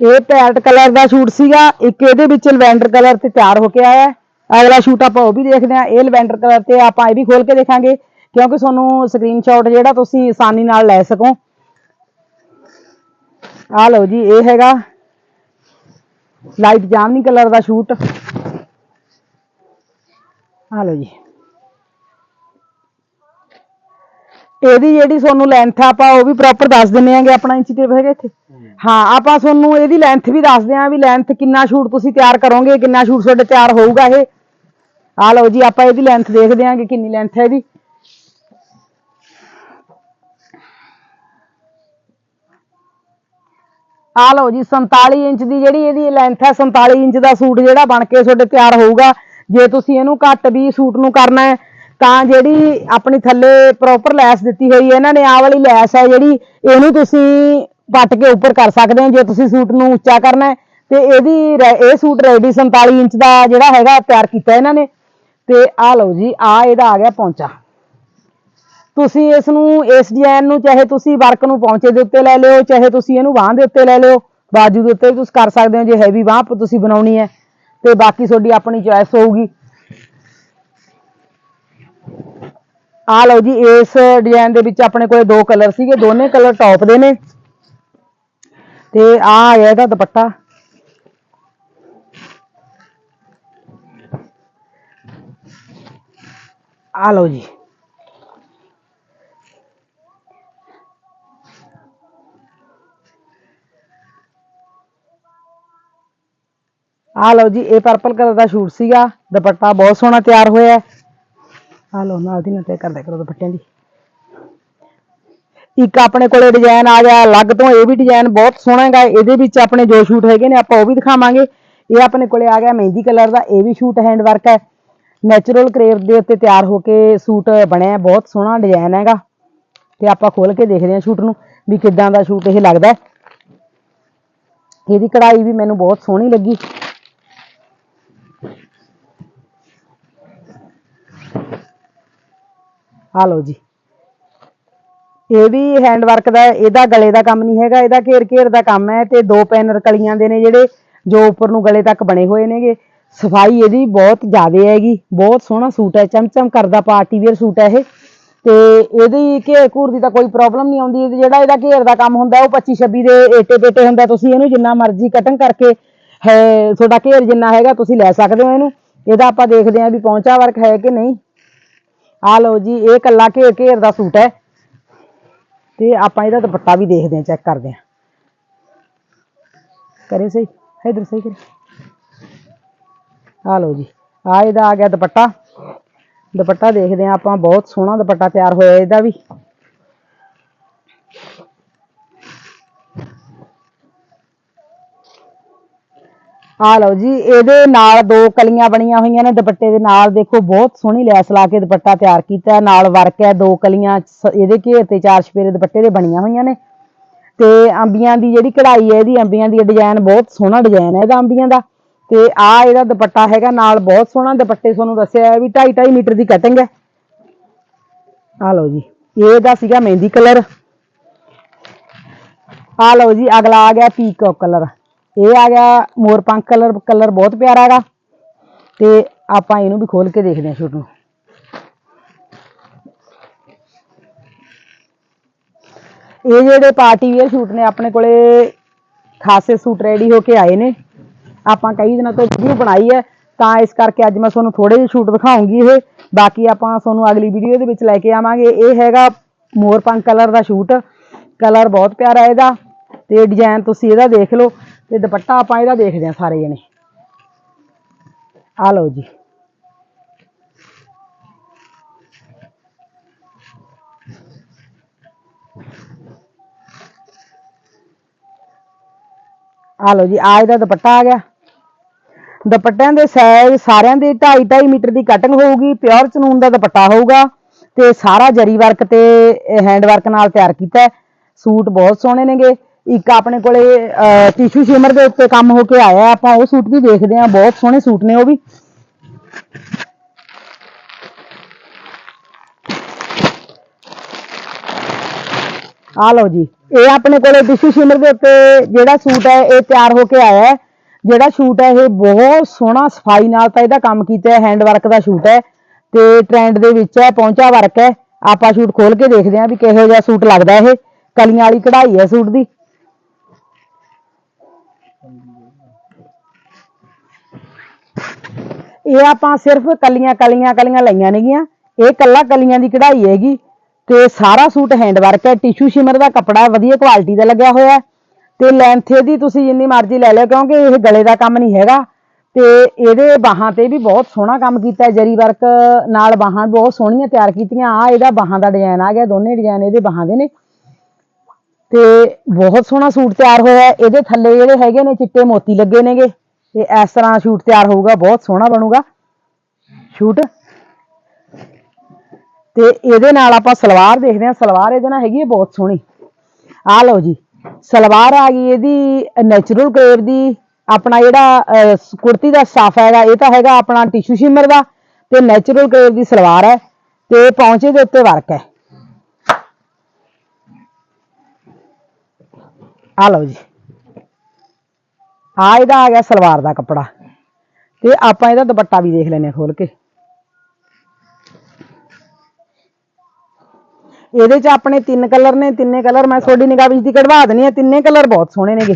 ਇਹ ਪੈਰਟ ਕਲਰ ਦਾ ਸ਼ੂਟ ਸੀਗਾ। ਇੱਕ ਇਹਦੇ ਵਿੱਚ ਲਵੈਂਡਰ ਕਲਰ ਤੇ ਤਿਆਰ ਹੋ ਕੇ ਆਇਆ ਅਗਲਾ ਸ਼ੂਟ ਆਪਾਂ ਉਹ ਵੀ ਦੇਖਦੇ ਹਾਂ। ਇਹ ਲਵੈਂਡਰ ਕਲਰ ਤੇ ਆਪਾਂ ਇਹ ਵੀ ਖੋਲ ਕੇ ਦੇਖਾਂਗੇ। ਕਿਉਂਕਿ ਤੁਹਾਨੂੰ ਸਕਰੀਨਸ਼ਾਟ ਜਿਹੜਾ ਤੁਸੀਂ ਆਸਾਨੀ ਨਾਲ ਲੈ ਸਕੋ। ਆ ਲਓ ਜੀ, ਇਹ ਹੈਗਾ ਲਾਈਟ ਜਾਮਨੀ ਕਲਰ ਦਾ ਸ਼ੂਟ। ਆ ਲਓ ਜੀ। ਇਹਦੀ ਜਿਹੜੀ ਤੁਹਾਨੂੰ ਲੈਂਥ ਆ, ਆਪਾਂ ਉਹ ਵੀ ਪ੍ਰੋਪਰ ਦੱਸ ਦਿੰਨੇ ਆਂਗੇ, ਆਪਣਾ ਇੰਚੀ ਟੇਪ ਹੈਗਾ ਇੱਥੇ। ਹਾਂ, ਆਪਾਂ ਤੁਹਾਨੂੰ ਇਹਦੀ ਲੈਂਥ ਵੀ ਦੱਸਦੇ ਆਂ ਵੀ ਲੈਂਥ ਕਿੰਨਾ ਸ਼ੂਟ ਤੁਸੀਂ ਤਿਆਰ ਕਰੋਗੇ, ਕਿੰਨਾ ਸ਼ੂਟ ਤੁਹਾਡੇ ਤਿਆਰ ਹੋਊਗਾ ਇਹ। ਆ ਲਓ ਜੀ, ਆਪਾਂ ਇਹਦੀ ਲੈਂਥ ਦੇਖਦੇ ਆਂਗੇ, ਕਿੰਨੀ ਲੈਂਥ ਹੈ ਇਹਦੀ। ਆ ਲਓ ਜੀ 47 ਇੰਚ ਦੀ ਜਿਹੜੀ ਇਹਦੀ ਲੈਂਥ ਹੈ 47 ਇੰਚ ਦਾ ਸੂਟ ਜਿਹੜਾ ਬਣ ਕੇ ਤੁਹਾਡੇ ਤਿਆਰ ਹੋਊਗਾ। ਜੇ ਤੁਸੀਂ ਇਹਨੂੰ ਘੱਟ ਵੀ ਸੂਟ ਨੂੰ ਕਰਨਾ ਹੈ, ਤਾਂ ਜਿਹੜੀ ਆਪਣੀ ਥੱਲੇ ਪ੍ਰੋਪਰ ਲੈਸ ਦਿੱਤੀ ਹੋਈ ਹੈ, ਇਹਨਾਂ ਨੇ ਆਹ ਵਾਲੀ ਲੈਸ ਹੈ ਜਿਹੜੀ, ਇਹਨੂੰ ਤੁਸੀਂ ਪੱਟ ਕੇ ਉੱਪਰ ਕਰ ਸਕਦੇ ਹੋ, ਜੇ ਤੁਸੀਂ ਸੂਟ ਨੂੰ ਉੱਚਾ ਕਰਨਾ ਹੈ। ਤੇ ਇਹਦੀ ਰੈ- ਇਹ ਸੂਟ ਰੈਡੀ 47 ਇੰਚ ਦਾ ਜਿਹੜਾ ਹੈਗਾ, ਤਿਆਰ ਕੀਤਾ ਇਹਨਾਂ ਨੇ। ਤੇ ਆਹ ਲਓ ਜੀ ਆ ਇਹਦਾ ਆ ਗਿਆ ਪੌਂਚਾ। ਤੁਸੀਂ ਇਸ ਨੂੰ ਇਸ ਡਿਜ਼ਾਈਨ ਨੂੰ ਚਾਹੇ ਤੁਸੀਂ ਵਰਕ ਨੂੰ ਪੌਂਚੇ ਦੇ ਉੱਤੇ ਲੈ ਲਿਓ, ਚਾਹੇ ਤੁਸੀਂ ਇਹਨੂੰ ਬਾਹਾਂ ਦੇ ਉੱਤੇ ਲੈ ਲਿਓ, ਬਾਜੂ ਦੇ ਉੱਤੇ ਵੀ ਤੁਸੀਂ ਕਰ ਸਕਦੇ ਹੋ, ਜੇ ਹੈਵੀ ਬਾਹ ਤੁਸੀਂ ਬਣਾਉਣੀ ਹੈ। ਤੇ ਬਾਕੀ ਤੁਹਾਡੀ ਆਪਣੀ ਚੋਇਸ ਹੋਊਗੀ। ਆ ਲਓ ਜੀ, ਇਸ ਡਿਜ਼ਾਈਨ ਦੇ ਵਿੱਚ ਆਪਣੇ ਕੋਲੇ ਦੋ ਕਲਰ ਸੀਗੇ, ਦੋਨੇ ਕਲਰ ਟੌਪ ਦੇ ਨੇ। ਤੇ ਆ ਆਇਆ ਇਹਦਾ ਦੁਪੱਟਾ। ਆ ਲਓ ਜੀ। ਆ ਲਓ ਜੀ, ਇਹ ਪਰਪਲ ਕਲਰ ਦਾ ਸ਼ੂਟ ਸੀਗਾ, ਦੁਪੱਟਾ ਬਹੁਤ ਸੋਹਣਾ ਤਿਆਰ ਹੋਇਆ ਹੈ। ਆ ਲਓ, ਨਾਲ ਦੀ ਨਾਲ ਤੈਅ ਕਰਦਿਆ ਕਰੋ ਦੁਪੱਟਿਆਂ ਦੀ। ਇੱਕ ਆਪਣੇ ਕੋਲੇ ਡਿਜ਼ਾਈਨ ਆ ਗਿਆ, ਅਲੱਗ ਤੋਂ ਇਹ ਵੀ ਡਿਜ਼ਾਈਨ ਬਹੁਤ ਸੋਹਣਾ ਹੈਗਾ, ਇਹਦੇ ਵਿੱਚ ਆਪਣੇ ਜੋ ਸ਼ੂਟ ਹੈਗੇ ਨੇ, ਆਪਾਂ ਉਹ ਵੀ ਦਿਖਾਵਾਂਗੇ। ਇਹ ਆਪਣੇ ਕੋਲੇ ਆ ਗਿਆ ਮਹਿੰਦੀ ਕਲਰ ਦਾ, ਇਹ ਵੀ ਸ਼ੂਟ ਹੈਂਡ ਵਰਕ ਹੈ। ਨੈਚੁਰਲ ਕਰੇਵ ਦੇ ਉੱਤੇ ਤਿਆਰ ਹੋ ਕੇ ਸੂਟ ਬਣਿਆ ਬਹੁਤ ਸੋਹਣਾ ਡਿਜ਼ਾਈਨ ਹੈਗਾ। ਤੇ ਆਪਾਂ ਖੋਲ ਕੇ ਦੇਖਦੇ ਹਾਂ ਸ਼ੂਟ ਨੂੰ, ਵੀ ਕਿੱਦਾਂ ਦਾ ਸ਼ੂਟ ਇਹ ਲੱਗਦਾ ਇਹਦੀ ਕਢਾਈ ਵੀ ਮੈਨੂੰ ਬਹੁਤ ਸੋਹਣੀ ਲੱਗੀ। ਆ ਲਓ ਜੀ। ਇਹ ਵੀ ਹੈਂਡ ਵਰਕ ਦਾ, ਇਹਦਾ ਗਲੇ ਦਾ ਕੰਮ ਨਹੀਂ ਹੈਗਾ, ਇਹਦਾ ਘੇਰ ਘੇਰ ਦਾ ਕੰਮ ਹੈ ਤੇ ਦੋ ਪੈਨਰ ਕਲੀਆਂ ਦੇ ਨੇ ਜਿਹੜੇ ਜੋ ਉੱਪਰ ਨੂੰ ਗਲੇ ਤੱਕ ਬਣੇ ਹੋਏ ਨੇਗੇ। ਸਫ਼ਾਈ ਇਹਦੀ ਬਹੁਤ ਜ਼ਿਆਦਾ ਹੈਗੀ, ਬਹੁਤ ਸੋਹਣਾ ਸੂਟ ਹੈ, ਚਮਚਮ ਕਰਦਾ ਪਾਰਟੀ ਵੇਅਰ ਸੂਟ ਹੈ ਇਹ। ਤੇ ਇਹਦੀ ਘੇਰ ਘੂਰ ਦੀ ਤਾਂ ਕੋਈ ਪ੍ਰੋਬਲਮ ਨਹੀਂ ਆਉਂਦੀ ਜਿਹੜਾ ਇਹਦਾ ਘੇਰ ਦਾ ਕੰਮ ਹੁੰਦਾ, ਉਹ 25 26 ਦੇ ਏਟੇ ਪੇਟੇ ਹੁੰਦਾ, ਤੁਸੀਂ ਇਹਨੂੰ ਜਿੰਨਾ ਮਰਜ਼ੀ ਕਟਿੰਗ ਕਰਕੇ ਤੁਹਾਡਾ ਘੇਰ ਜਿੰਨਾ ਹੈਗਾ, ਤੁਸੀਂ ਲੈ ਸਕਦੇ ਹੋ ਇਹਨੂੰ। ਇਹਦਾ ਆਪਾਂ ਦੇਖਦੇ ਹਾਂ ਵੀ ਪਹੁੰਚਾ ਵਰਕ ਹੈ ਕਿ ਨਹੀਂ। ਆ ਲਓ ਜੀ, ਇਹ ਕੱਲਾ ਘੇਰ ਘੇਰ ਦਾ ਸੂਟ ਹੈ। ਤੇ ਆਪਾਂ ਇਹਦਾ ਦੁਪੱਟਾ ਵੀ ਦੇਖਦੇ ਹਾਂ ਚੈੱਕ ਕਰਦੇ ਹਾਂ। ਕਰੇ ਸਹੀ, ਇਧਰ ਸਹੀ ਕਰੇ। ਆ ਲਓ ਜੀ ਆ ਇਹਦਾ ਆ ਗਿਆ ਦੁਪੱਟਾ। ਦੁਪੱਟਾ ਦੇਖਦੇ ਹਾਂ ਆਪਾਂ, ਬਹੁਤ ਸੋਹਣਾ ਦੁਪੱਟਾ ਤਿਆਰ ਹੋਇਆ ਇਹਦਾ ਵੀ। ਆ ਲਓ ਜੀ, ਇਹਦੇ ਨਾਲ ਦੋ ਕਲੀਆਂ ਬਣੀਆਂ ਹੋਈਆਂ ਨੇ, ਦੁਪੱਟੇ ਦੇ ਨਾਲ ਦੇਖੋ, ਬਹੁਤ ਸੋਹਣੀ ਲੈਸ ਲਾ ਕੇ ਦੁਪੱਟਾ ਤਿਆਰ ਕੀਤਾ ਨਾਲ ਵਰਕ ਹੈ, ਦੋ ਕਲੀਆਂ ਸ- ਇਹਦੇ ਘੇਰ ਤੇ ਚਾਰ ਛਪੇਰੇ ਦੁਪੱਟੇ ਦੇ ਬਣੀਆਂ ਹੋਈਆਂ ਨੇ। ਤੇ ਅੰਬੀਆਂ ਦੀ ਜਿਹੜੀ ਕਢਾਈ ਹੈ, ਇਹਦੀ ਅੰਬੀਆਂ ਦੀ ਡਿਜ਼ਾਈਨ ਬਹੁਤ ਸੋਹਣਾ ਡਿਜ਼ਾਈਨ ਹੈ ਇਹਦਾ ਅੰਬੀਆਂ ਦਾ। ਤੇ ਆ ਇਹਦਾ ਦੁਪੱਟਾ ਹੈਗਾ, ਨਾਲ ਬਹੁਤ ਸੋਹਣਾ ਦੁਪੱਟੇ ਤੁਹਾਨੂੰ ਦੱਸਿਆ ਹੈ ਵੀ 2.5 2.5 ਮੀਟਰ ਦੀ ਕਟਿੰਗ ਹੈ। ਆ ਲਓ ਜੀ, ਇਹਦਾ ਸੀਗਾ ਮਹਿੰਦੀ ਕਲਰ। ਆ ਲਓ ਜੀ, ਅਗਲਾ ਆ ਗਿਆ ਪੀਕੌਕ ਕਲਰ। ਇਹ ਆ ਗਿਆ ਮੋਰਪੰਖ ਕਲਰ ਕਲਰ ਬਹੁਤ ਪਿਆਰਾ ਹੈਗਾ। ਤੇ ਆਪਾਂ ਇਹਨੂੰ ਵੀ ਖੋਲ ਕੇ ਦੇਖਦੇ ਹਾਂ ਸ਼ੂਟ ਨੂੰ। ਇਹ ਜਿਹੜੇ ਪਾਰਟੀ ਵੇਅਰ ਸੂਟ ਨੇ ਆਪਣੇ ਕੋਲੇ ਖਾਸੇ ਸੂਟ ਰੈਡੀ ਹੋ ਕੇ ਆਏ ਨੇ। ਆਪਾਂ ਕਈ ਦਿਨਾਂ ਤੋਂ ਵੀਡੀਓ ਬਣਾਈ ਹੈ, ਤਾਂ ਇਸ ਕਰਕੇ ਅੱਜ ਮੈਂ ਤੁਹਾਨੂੰ ਥੋੜੇ ਜਿਹੇ ਸ਼ੂਟ ਦਿਖਾਉਂਗੀ ਇਹ। ਬਾਕੀ ਆਪਾਂ ਤੁਹਾਨੂੰ ਅਗਲੀ ਵੀਡੀਓ ਦੇ ਵਿੱਚ ਲੈ ਕੇ ਆਵਾਂਗੇ। ਇਹ ਹੈਗਾ ਮੋਰਪੰਖ ਕਲਰ ਦਾ ਸ਼ੂਟ ਕਲਰ ਬਹੁਤ ਪਿਆਰਾ ਇਹਦਾ। ਤੇ ਡਿਜ਼ਾਈਨ ਤੁਸੀਂ ਇਹਦਾ ਦੇਖ ਲਓ। ਤੇ ਦੁਪੱਟਾ ਆਪਾਂ ਇਹਦਾ ਦੇਖਦੇ ਹਾਂ ਸਾਰੇ ਜਣੇ। ਆ ਲਓ ਜੀ। ਆ ਲਓ ਜੀ ਆ ਇਹਦਾ ਦੁਪੱਟਾ ਆ ਗਿਆ। ਦੁਪੱਟਿਆਂ ਦੇ ਸਾਈਜ਼ ਸਾਰਿਆਂ ਦੇ 2.5 2.5 ਮੀਟਰ ਦੀ ਕਟਿੰਗ ਹੋਊਗੀ ਪਿਓਰ ਚਨੂਨ ਦਾ ਦੁਪੱਟਾ ਹੋਊਗਾ ਤੇ ਸਾਰਾ ਜਰੀ ਵਰਕ ਤੇ ਹੈਂਡ ਵਰਕ ਨਾਲ ਤਿਆਰ ਕੀਤਾ ਸੂਟ ਬਹੁਤ ਸੋਹਣੇ ਨੇਗੇ। ਇੱਕ ਆਪਣੇ ਕੋਲੇ ਟਿਸ਼ੂ ਸ਼ਿਮਰ ਦੇ ਉੱਤੇ ਕੰਮ ਹੋ ਕੇ ਆਇਆ ਆਪਾਂ ਉਹ ਸੂਟ ਵੀ ਦੇਖਦੇ ਹਾਂ। ਬਹੁਤ ਸੋਹਣੇ ਸੂਟ ਨੇ ਉਹ ਵੀ। ਆ ਲਓ ਜੀ। ਇਹ ਆਪਣੇ ਕੋਲੇ ਟਿਸ਼ੂ ਸ਼ਿਮਰ ਦੇ ਉੱਤੇ ਜਿਹੜਾ ਸੂਟ ਹੈ, ਇਹ ਤਿਆਰ ਹੋ ਕੇ ਆਇਆ ਹੈ। ਜਿਹੜਾ ਸੂਟ ਹੈ, ਇਹ ਬਹੁਤ ਸੋਹਣਾ ਸਫ਼ਾਈ ਨਾਲ ਤਾਂ ਇਹਦਾ ਕੰਮ ਕੀਤਾ ਹੈ। ਹੈਂਡ ਵਰਕ ਦਾ ਸੂਟ ਹੈ। ਤੇ ਟ੍ਰੈਂਡ ਦੇ ਵਿੱਚ ਹੈ, ਪਹੁੰਚਾ ਵਰਕ ਹੈ। ਆਪਾਂ ਸੂਟ ਖੋਲ ਕੇ ਦੇਖਦੇ ਹਾਂ ਵੀ ਕਿਹੋ ਜਿਹਾ ਸੂਟ ਲੱਗਦਾ ਇਹ। ਕਲੀਆਂ ਵਾਲੀ ਕਢਾਈ ਹੈ ਸੂਟ ਦੀ। ਇਹ ਆਪਾਂ ਸਿਰਫ ਕਲੀਆਂ ਕਲੀਆਂ ਕਲੀਆਂ ਲਈਆਂ ਨੇਗੀਆਂ। ਇਹ ਕੱਲਾ ਕਲੀਆਂ ਦੀ ਕਢਾਈ ਹੈਗੀ ਤੇ ਸਾਰਾ ਸੂਟ ਹੈਂਡ ਵਰਕ ਹੈ ਟਿਸ਼ੂ ਸ਼ਿਮਰ ਦਾ ਕੱਪੜਾ ਵਧੀਆ ਕੁਆਲਿਟੀ ਦਾ ਲੱਗਿਆ ਹੋਇਆ ਤੇ ਲੈਂਥ ਇਹਦੀ ਤੁਸੀਂ ਜਿੰਨੀ ਮਰਜ਼ੀ ਲੈ ਲਿਓ, ਕਿਉਂਕਿ ਇਹ ਗਲੇ ਦਾ ਕੰਮ ਨਹੀਂ ਹੈਗਾ। ਤੇ ਇਹਦੇ ਬਾਹਾਂ ਤੇ ਵੀ ਬਹੁਤ ਸੋਹਣਾ ਕੰਮ ਕੀਤਾ ਜਰੀ ਵਰਕ ਨਾਲ ਬਾਹਾਂ ਬਹੁਤ ਸੋਹਣੀਆਂ ਤਿਆਰ ਕੀਤੀਆਂ। ਆ ਇਹਦਾ ਬਾਹਾਂ ਦਾ ਡਿਜ਼ਾਈਨ ਆ ਗਿਆ, ਦੋਨੇ ਡਿਜ਼ਾਈਨ ਇਹਦੇ ਬਾਹਾਂ ਦੇ ਨੇ। ਤੇ ਬਹੁਤ ਸੋਹਣਾ ਸੂਟ ਤਿਆਰ ਹੋਇਆ ਇਹਦੇ ਥੱਲੇ ਜਿਹੜੇ ਹੈਗੇ ਨੇ, ਚਿੱਟੇ ਮੋਤੀ ਲੱਗੇ ਨੇਗੇ। ਤੇ ਇਸ ਤਰ੍ਹਾਂ ਸੂਟ ਤਿਆਰ ਹੋਊਗਾ, ਬਹੁਤ ਸੋਹਣਾ ਬਣੂਗਾ ਸ਼ੂਟ। ਤੇ ਇਹਦੇ ਨਾਲ ਆਪਾਂ ਸਲਵਾਰ ਦੇਖਦੇ ਹਾਂ, ਸਲਵਾਰ ਇਹਦੇ ਨਾਲ ਹੈਗੀ ਹੈ ਬਹੁਤ ਸੋਹਣੀ। ਆ ਲਓ ਜੀ, ਸਲਵਾਰ ਆ ਗਈ ਇਹਦੀ ਨੈਚੁਰਲ ਕਰੇਵ ਦੀ, ਆਪਣਾ ਜਿਹੜਾ ਕੁੜਤੀ ਦਾ ਸਟਾਫ ਹੈਗਾ, ਇਹ ਤਾਂ ਹੈਗਾ ਆਪਣਾ ਟਿਸ਼ੂ ਸ਼ਿਮਰ ਦਾ, ਤੇ ਨੈਚੁਰਲ ਕਰੇਵ ਦੀ ਸਲਵਾਰ ਹੈ, ਤੇ ਪੌਂਚੇ ਦੇ ਉੱਤੇ ਵਰਕ ਹੈ। ਆ ਲਓ ਜੀ। ਆ ਇਹਦਾ ਆ ਗਿਆ ਸਲਵਾਰ ਦਾ ਕੱਪੜਾ। ਤੇ ਆਪਾਂ ਇਹਦਾ ਦੁਪੱਟਾ ਵੀ ਦੇਖ ਲੈਨੇ ਆ ਖੋਲ ਕੇ। ਇਹਦੇ ਚ ਆਪਣੇ ਤਿੰਨ ਕਲਰ ਨੇ, ਤਿੰਨੇ ਕਲਰ ਮੈਂ ਤੁਹਾਡੀ ਨਿਗਾਹ ਵਿੱਚ ਦੀ ਕਢਵਾ ਦਨੀ ਆ ਤਿੰਨੇ ਕਲਰ ਬਹੁਤ ਸੋਹਣੇ ਨੇਗੇ।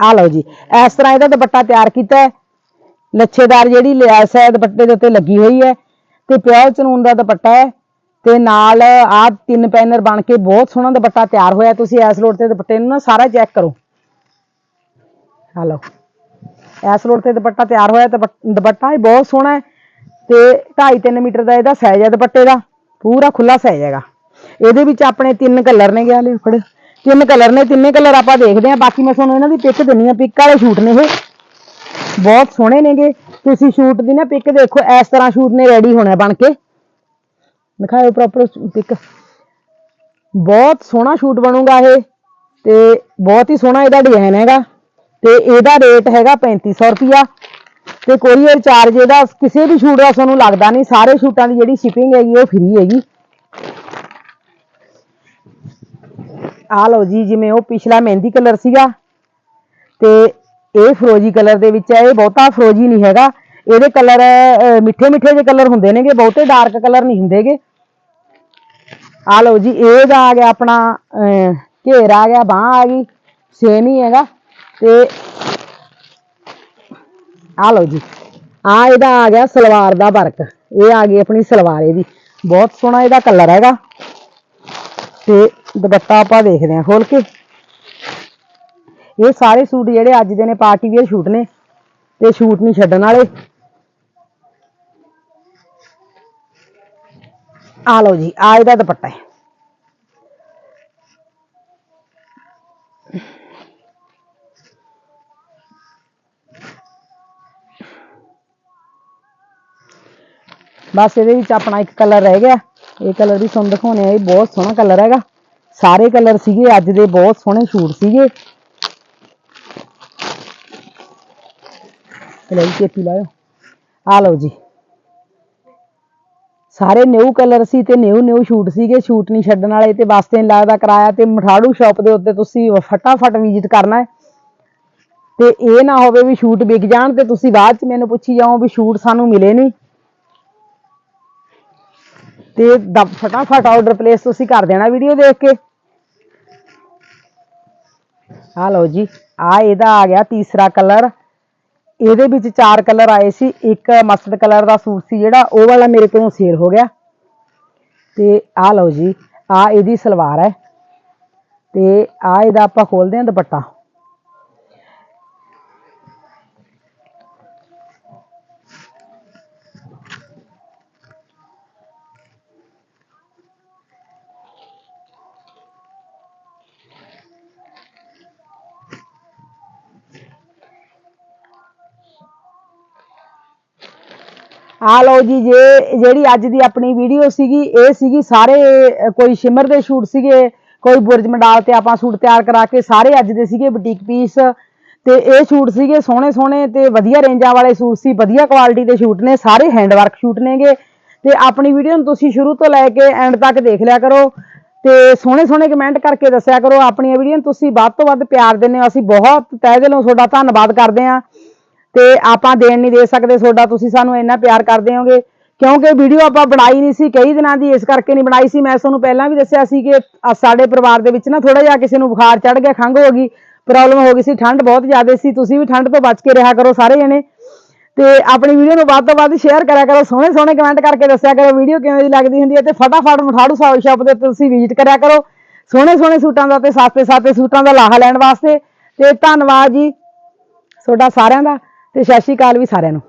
ਆ ਲਓ ਜੀ, ਇਸ ਤਰ੍ਹਾਂ ਇਹਦਾ ਦੁਪੱਟਾ ਤਿਆਰ ਕੀਤਾ ਹੈ। ਲੱਛੇਦਾਰ ਜਿਹੜੀ ਲਿਆਸ ਹੈ, ਦੁਪੱਟੇ ਦੇ ਉੱਤੇ ਲੱਗੀ ਹੋਈ ਹੈ। ਤੇ ਪਿਓਰ ਚਨੂਨ ਦਾ ਦੁਪੱਟਾ ਹੈ। ਤੇ ਨਾਲ ਆ ਤਿੰਨ ਪੈਨਰ ਬਣ ਕੇ ਬਹੁਤ ਸੋਹਣਾ ਦੁਪੱਟਾ ਤਿਆਰ ਹੋਇਆ। ਤੁਸੀਂ ਇਸ ਰੋਡ ਤੇ ਦੁਪੱਟੇ ਨੂੰ ਨਾ ਸਾਰਾ ਚੈੱਕ ਕਰੋ। ਆ ਲਓ ਇਸ ਰੋਡ ਤੇ ਦੁਪੱਟਾ ਤਿਆਰ ਹੋਇਆ ਤੇ ਦੁਪੱਟ- ਦੁਪੱਟਾ ਹੀ ਬਹੁਤ ਸੋਹਣਾ ਹੈ ਤੇ 2.5 3 ਮੀਟਰ ਦਾ ਇਹਦਾ ਸਾਈਜ਼ ਹੈ ਦੁਪੱਟੇ ਦਾ ਪੂਰਾ ਖੁੱਲਾ ਸਾਈਜ਼ ਹੈਗਾ ਇਹਦੇ ਵਿੱਚ ਆਪਣੇ ਤਿੰਨ ਕਲਰ ਨੇ ਗਿਆ ਲੈ ਫੜ ਤਿੰਨ ਕਲਰ ਨੇ ਤਿੰਨੇ ਕਲਰ ਆਪਾਂ ਦੇਖਦੇ ਹਾਂ ਬਾਕੀ ਮੈਂ ਤੁਹਾਨੂੰ ਇਹਨਾਂ ਦੀ ਪਿਕ ਦਿੰਨੀ ਆ ਪਿਕ ਵਾਲੇ ਸ਼ੂਟ ਨੇ ਇਹ ਬਹੁਤ ਸੋਹਣੇ ਨੇਗੇ ਤੁਸੀਂ ਸ਼ੂਟ ਦੀ ਨਾ ਪਿਕ ਦੇਖੋ ਇਸ ਤਰ੍ਹਾਂ ਸ਼ੂਟ ਨੇ ਰੈਡੀ ਹੋਣਾ ਬਣ ਕੇ ਦਿਖਾਓ ਪ੍ਰੋਪਰ ਪਿਕ ਬਹੁਤ ਸੋਹਣਾ ਸ਼ੂਟ ਬਣੂਗਾ ਇਹ ਤੇ ਬਹੁਤ ਹੀ ਸੋਹਣਾ ਇਹਦਾ ਡਿਜ਼ਾਈਨ ਹੈਗਾ ਤੇ ਇਹਦਾ ਰੇਟ ਹੈਗਾ 3500 ਰੁਪਿਆ ਤੇ ਕੋਰੀਅਰ ਚਾਰਜ ਇਹਦਾ ਕਿਸੇ ਵੀ ਸ਼ੂਟ ਦਾ ਤੁਹਾਨੂੰ ਲੱਗਦਾ ਨਹੀਂ, ਸਾਰੇ ਸ਼ੂਟਾਂ ਦੀ ਜਿਹੜੀ ਸ਼ਿਪਿੰਗ ਹੈਗੀ, ਉਹ ਫ੍ਰੀ ਹੈਗੀ। ਆ ਲਓ ਜੀ, ਜਿਵੇਂ ਉਹ ਪਿਛਲਾ ਮਹਿੰਦੀ ਕਲਰ ਸੀਗਾ, ਤੇ ਇਹ ਫਰੋਜੀ ਕਲਰ ਦੇ ਵਿੱਚ ਹੈ, ਇਹ ਬਹੁਤਾ ਫਰੋਜੀ ਨਹੀਂ ਹੈਗਾ। ਇਹਦੇ ਕਲਰ ਮਿੱਠੇ ਮਿੱਠੇ ਜਿਹੇ ਕਲਰ ਹੁੰਦੇ ਨੇਗੇ, ਬਹੁਤੇ ਡਾਰਕ ਕਲਰ ਨਹੀਂ ਹੁੰਦੇਗੇ ਆ ਲਓ ਜੀ ਇਹਦਾ ਆ ਗਿਆ ਆਪਣਾ ਘੇਰ ਆ ਗਿਆ, ਬਾਹ ਆ ਗਈ ਸੇਮ ਹੀ ਹੈਗਾ। ਤੇ ਆ ਲਓ ਜੀ। ਆ ਇਹਦਾ ਆ ਗਿਆ ਸਲਵਾਰ ਦਾ ਵਰਕ। ਇਹ ਆ ਗਈ ਆਪਣੀ ਸਲਵਾਰ ਇਹਦੀ। ਬਹੁਤ ਸੋਹਣਾ ਇਹਦਾ ਕਲਰ ਹੈਗਾ ਤੇ ਦੁਪੱਟਾ ਆਪਾਂ ਦੇਖਦੇ ਹਾਂ ਖੋਲ ਕੇ। ਇਹ ਸਾਰੇ ਸੂਟ ਜਿਹੜੇ ਅੱਜ ਦੇ ਨੇ ਪਾਰਟੀ ਵੇਅਰ ਸ਼ੂਟ ਨੇ। ਤੇ ਸ਼ੂਟ ਨਹੀਂ ਛੱਡਣ ਵਾਲੇ। ਆ ਲਓ ਜੀ ਆ ਇਹਦਾ ਦੁਪੱਟਾ ਹੈ। ਬਸ ਇਹਦੇ ਵਿੱਚ ਆਪਣਾ ਇੱਕ ਕਲਰ ਰਹਿ ਗਿਆ। ਇਹ ਕਲਰ ਵੀ ਤੁਹਾਨੂੰ ਦਿਖਾਉਣੇ ਆ, ਇਹ ਬਹੁਤ ਸੋਹਣਾ ਕਲਰ ਹੈਗਾ। ਸਾਰੇ ਕਲਰ ਸੀਗੇ, ਅੱਜ ਦੇ ਬਹੁਤ ਸੋਹਣੇ ਸ਼ੂਟ ਸੀਗੇ। ਲੈ ਛੇਤੀ ਲਾਓ ਆ ਲਓ ਜੀ। ਸਾਰੇ ਨਿਊ ਕਲਰ ਸੀ ਤੇ ਨਿਊ ਨਿਊ ਸ਼ੂਟ ਸੀਗੇ। ਸ਼ੂਟ ਨਹੀਂ ਛੱਡਣ ਵਾਲੇ ਤੇ ਵਾਸਤੇ ਨਹੀਂ ਲੱਗਦਾ ਕਿਰਾਇਆ ਤੇ ਮਠਾੜੂ ਸ਼ਾਪ ਦੇ ਉੱਤੇ ਤੁਸੀਂ ਫਟਾਫਟ ਵਿਜ਼ਿਟ ਕਰਨਾ ਹੈ। ਤੇ ਇਹ ਨਾ ਹੋਵੇ ਵੀ ਸ਼ੂਟ ਵਿਕ ਜਾਣ ਤੇ ਤੁਸੀਂ ਬਾਅਦ ਚ ਮੈਨੂੰ ਪੁੱਛੀ ਜਾਓ ਵੀ ਸ਼ੂਟ ਸਾਨੂੰ ਮਿਲੇ ਨਹੀਂ ਤੇ ਦ- ਫਟਾਫਟ ਆਰਡਰ ਪਲੇਸ ਤੁਸੀਂ ਕਰ ਦੇਣਾ ਵੀਡੀਓ ਦੇਖ ਕੇ। ਆ ਲਓ ਜੀ ਆ ਇਹਦਾ ਆ ਗਿਆ ਤੀਸਰਾ ਕਲਰ ਇਹਦੇ ਵਿੱਚ ਚਾਰ ਕਲਰ ਆਏ ਸੀ, ਇੱਕ ਮਸਟਰਡ ਕਲਰ ਦਾ ਸੂਟ ਸੀ ਜਿਹੜਾ, ਉਹ ਵਾਲਾ ਮੇਰੇ ਕੋਲੋਂ ਸੇਲ ਹੋ ਗਿਆ। ਤੇ ਆ ਲਓ ਜੀ ਆ ਇਹਦੀ ਸਲਵਾਰ ਹੈ। ਤੇ ਆ ਇਹਦਾ ਆਪਾਂ ਖੋਲਦੇ ਹਾਂ ਦੁਪੱਟਾ। ਆ ਲਓ ਜੀ, ਜੇ ਜਿਹੜੀ ਅੱਜ ਦੀ ਆਪਣੀ ਵੀਡੀਓ ਸੀਗੀ, ਇਹ ਸੀਗੀ ਸਾਰੇ ਕੋਈ ਸ਼ਿਮਰ ਦੇ ਸ਼ੂਟ ਸੀਗੇ, ਕੋਈ ਬੁਰਜ ਮੰਡਾਲ ਤੇ ਆਪਾਂ ਸੂਟ ਤਿਆਰ ਕਰਾ ਕੇ ਸਾਰੇ ਅੱਜ ਦੇ ਸੀਗੇ ਬੁਟੀਕ ਪੀਸ ਤੇ ਇਹ ਸ਼ੂਟ ਸੀਗੇ ਸੋਹਣੇ ਸੋਹਣੇ ਤੇ ਵਧੀਆ ਰੇਂਜਾਂ ਵਾਲੇ ਸੂਟ ਸੀ, ਵਧੀਆ ਕੁਆਲਿਟੀ ਦੇ ਸ਼ੂਟ ਨੇ, ਸਾਰੇ ਹੈਂਡਵਰਕ ਸ਼ੂਟ ਨੇਗੇ। ਤੇ ਆਪਣੀ ਵੀਡੀਓ ਨੂੰ ਤੁਸੀਂ ਸ਼ੁਰੂ ਤੋਂ ਲੈ ਕੇ ਐਂਡ ਤੱਕ ਦੇਖ ਲਿਆ ਕਰੋ ਤੇ ਸੋਹਣੇ ਸੋਹਣੇ ਕਮੈਂਟ ਕਰਕੇ ਦੱਸਿਆ ਕਰੋ ਆਪਣੀਆਂ ਵੀਡੀਓ ਨੂੰ। ਤੁਸੀਂ ਵੱਧ ਤੋਂ ਵੱਧ ਪਿਆਰ ਦਿੰਦੇ ਹੋ। ਅਸੀਂ ਬਹੁਤ ਤਹਿ ਦਿਲੋਂ ਤੁਹਾਡਾ ਧੰਨਵਾਦ ਕਰਦੇ ਹਾਂ। ਤੇ ਆਪਾਂ ਦੇਣ ਨਹੀਂ ਦੇ ਸਕਦੇ ਤੁਹਾਡਾ ਤੁਸੀਂ ਸਾਨੂੰ ਇੰਨਾ ਪਿਆਰ ਕਰਦੇ ਹੋਗੇ। ਕਿਉਂਕਿ ਵੀਡੀਓ ਆਪਾਂ ਬਣਾਈ ਨਹੀਂ ਸੀ, ਕਈ ਦਿਨਾਂ ਦੀ ਇਸ ਕਰਕੇ ਨਹੀਂ ਬਣਾਈ ਸੀ। ਮੈਂ ਤੁਹਾਨੂੰ ਪਹਿਲਾਂ ਵੀ ਦੱਸਿਆ ਸੀ ਕਿ ਸਾਡੇ ਪਰਿਵਾਰ ਦੇ ਵਿੱਚ ਨਾ ਥੋੜਾ ਜਿਹਾ ਕਿਸੇ ਨੂੰ ਬੁਖਾਰ ਚੜ ਗਿਆ, ਖੰਘ ਹੋ ਗਈ, ਪ੍ਰੋਬਲਮ ਹੋ ਗਈ ਸੀ, ਠੰਡ ਬਹੁਤ ਜ਼ਿਆਦਾ ਸੀ। ਤੁਸੀਂ ਵੀ ਠੰਡ ਤੋਂ ਬਚ ਕੇ ਰਿਹਾ ਕਰੋ ਸਾਰੇ ਜਣੇ। ਤੇ ਆਪਣੀ ਵੀਡੀਓ ਨੂੰ ਵੱਧ ਤੋਂ ਵੱਧ ਸ਼ੇਅਰ ਕਰਿਆ ਕਰੋ ਸੋਹਣੇ ਸੋਹਣੇ ਕਮੈਂਟ ਕਰਕੇ ਦੱਸਿਆ ਕਰੋ, ਵੀਡੀਓ ਕਿਵੇਂ ਦੀ ਲੱਗਦੀ ਹੁੰਦੀ ਹੈ ਤੇ ਫਟਾਫਟ ਮਠਾੜੂ ਸਾਊ ਸ਼ਾਪ ਦੇ ਉੱਤੇ ਤੁਸੀਂ ਵਿਜ਼ਿਟ ਕਰਿਆ ਕਰੋ। ਸੋਹਣੇ ਸੋਹਣੇ ਸੂਟਾਂ ਦਾ ਤੇ ਸਸਤੇ ਸਸਤੇ ਸੂਟਾਂ ਦਾ ਲਾਹਾ ਲੈਣ ਵਾਸਤੇ। ਤੇ ਧੰਨਵਾਦ ਜੀ ਤੁਹਾਡਾ ਸਾਰਿਆਂ ਦਾ। ਤੇ ਸਤਿ ਸ਼੍ਰੀ ਅਕਾਲ ਵੀ ਸਾਰਿਆਂ ਨੂੰ।